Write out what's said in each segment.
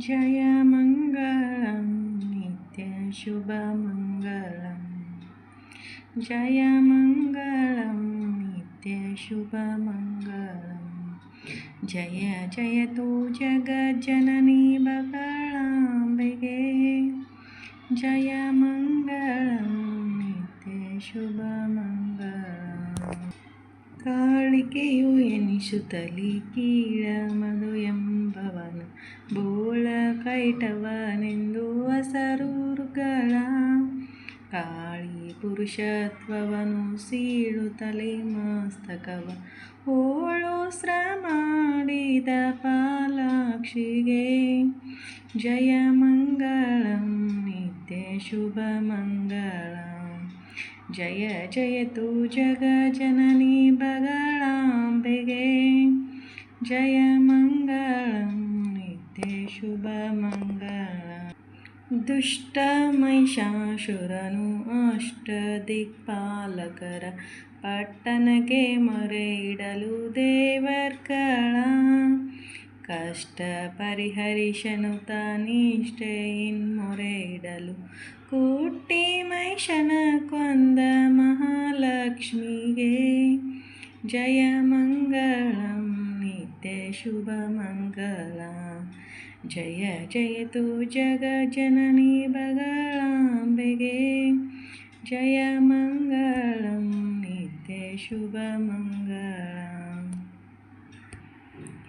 जयमङ्गलं नित्यशुभमङ्गलं जयमङ्गलं नित्यशुभमङ्गलं जय जयतु जगज्जननी बकळाम्बिके जयमङ्गलं नित्यशुभमङ्गलम् ಕಾಳಿಕೆಯು ಎನಿಸುತ್ತಲಿ ಕೀಳ ಮಧು ಎಂಬವನ ಬೋಳ ಕೈಟವನೆಂದು ಹಸರುಗಳ ಕಾಳಿ ಪುರುಷತ್ವವನು ಸೀಳುತ್ತಲೇ ಮಸ್ತಕವ. ಓಳು ಮಾಡಿದ ಪಾಲಾಕ್ಷಿಗೆ. ಜಯ ಮಂಗಳಂ, ನಿತ್ಯ ಶುಭ ಮಂಗಳ. ಜಯ ಜಯತು ಜಗಜನನಿ ಬಗಳಾಂಬೆಗೆ ಜಯ ಮಂಗಳಂ ನಿತ್ಯ ಶುಭ ಮಂಗಳ ದುಷ್ಟ ಮಹಿಷಾಸುರನು ಅಷ್ಟ ದಿಕ್ಪಾಲಕರ ಪಟ್ಟಣಕ್ಕೆ ಮೊರೆ ಇಡಲು ದೇವರ್ಗಳ ಕಷ್ಟ ಪರಿಹರಿಸನು ತಾನಿಷ್ಠೆಯಿನ್ ಮೊರೆ ಇಡಲು ಕುಟ್ಟಿ ಮೈಷನ ಕೊಂದ ಮಹಾಲಕ್ಷ್ಮಿಗೆ ಜಯ ಮಂಗಳಂ ನಿತ್ಯ ಶುಭ ಮಂಗಳ ಜಯ ಜಯತು ಜಗಜನನಿ ಬಗಳಾಂಬೆಗೆ ಜಯ ಮಂಗಳಂ ನಿತ್ಯ ಶುಭ ಮಂಗಳ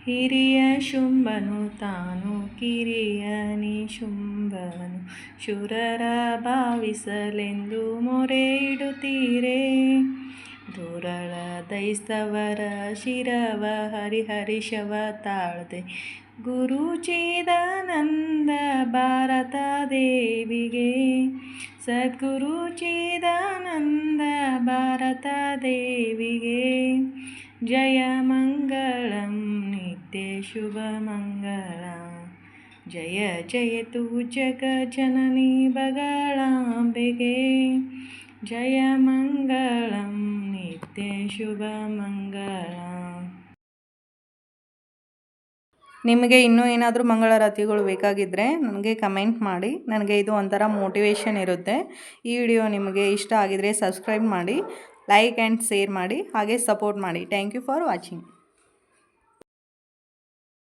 ಹಿರಿಯ ಶುಂಭನು, ತಾನು ಕಿರಿಯನಿ ಶುಂಭನು. ಶುರರ ಭಾವಿಸಲೆಂದು ಮೊರೆ ಇಡುತ್ತೀರೆ? ದುರಳ ದೈಸ್ತವರ ಶಿರವ ಹರಿಹರಿಷವ ತಾಳದೆ. ಗುರುಚಿದಾನಂದ ಭಾರತ ದೇವಿಗೆ. ಸದ್ಗುರು ಚಿದಾನಂದ ಭಾರತ ದೇವಿಗೆ. ಜಯ ಮಂಗಳಂ नित्य शुभमङ्गला जय जयतु जगजननी बगळाम्बिके ಜಯ ಮಂಗಳಂ ನಿತ್ಯ ಶುಭ ಮಂಗಳ ನಿಮಗೆ ಇನ್ನೂ ಏನಾದರೂ ಮಂಗಳಾರತಿಗಳು ಬೇಕಾಗಿದ್ದರೆ ನನಗೆ ಕಮೆಂಟ್ ಮಾಡಿ ನನಗೆ ಇದು ಒಂಥರ ಮೋಟಿವೇಶನ್ ಇರುತ್ತೆ ಈ ವಿಡಿಯೋ ನಿಮಗೆ ಇಷ್ಟ ಆಗಿದರೆ ಸಬ್ಸ್ಕ್ರೈಬ್ ಮಾಡಿ ಲೈಕ್ ಆ್ಯಂಡ್ ಶೇರ್ ಮಾಡಿ ಹಾಗೆ ಸಪೋರ್ಟ್ ಮಾಡಿ ಥ್ಯಾಂಕ್ ಯು ಫಾರ್ ವಾಚಿಂಗ್